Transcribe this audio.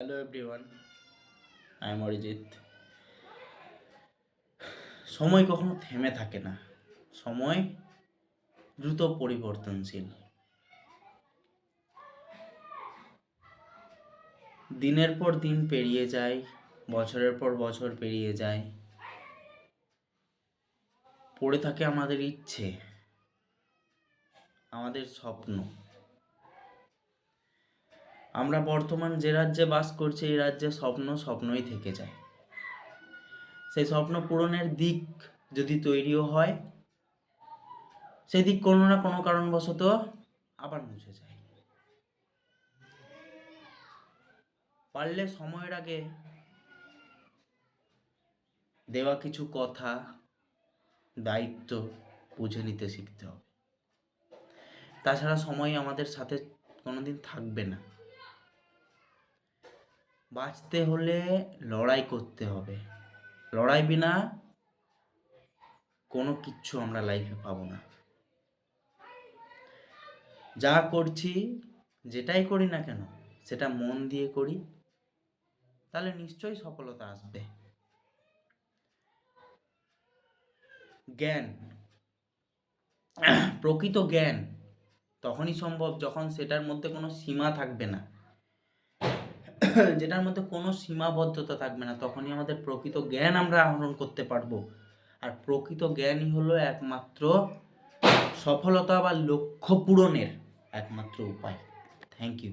Hello everyone I am Arijit সময় কখনো থেমে থাকে না। সময় দ্রুত পরিবর্তনশীল। দিনের পর দিন পেরিয়ে যায়, বছরের পর বছর পেরিয়ে যায়। পড়ে থাকে আমাদের ইচ্ছে, আমাদের স্বপ্ন। আমরা বর্তমান যে রাজ্যে বাস করছি, এই রাজ্যে স্বপ্ন স্বপ্নই থেকে যায়। সেই স্বপ্ন পূরণের দিক যদি তৈরিও হয়, সেই দিক কোনো না কোনো কারণবশত আবার মুছে যায়। পারলে সময়ের আগে দেওয়া কিছু কথা, দায়িত্ব বুঝে নিতে শিখতে হবে। তাছাড়া সময় আমাদের সাথে কোনোদিন থাকবে না। বাঁচতে হলে লড়াই করতে হবে। লড়াই বিনা কোনো কিচ্ছু আমরা লাইফে পাবো না। যা করছি, যেটাই করি না কেন, সেটা মন দিয়ে করি, তাহলে নিশ্চয়ই সফলতা আসবে। জ্ঞান, প্রকৃত জ্ঞান, তখনই সম্ভব যখন সেটার মধ্যে কোনো সীমা থাকবে না। যেটার মধ্যে কোনো সীমাবদ্ধতা থাকবে না, তখনই আমাদের প্রকৃত জ্ঞান আমরা আহরণ করতে পারব। আর প্রকৃত জ্ঞানই হলো একমাত্র সফলতা বা লক্ষ্য পূরণের একমাত্র উপায়। Thank you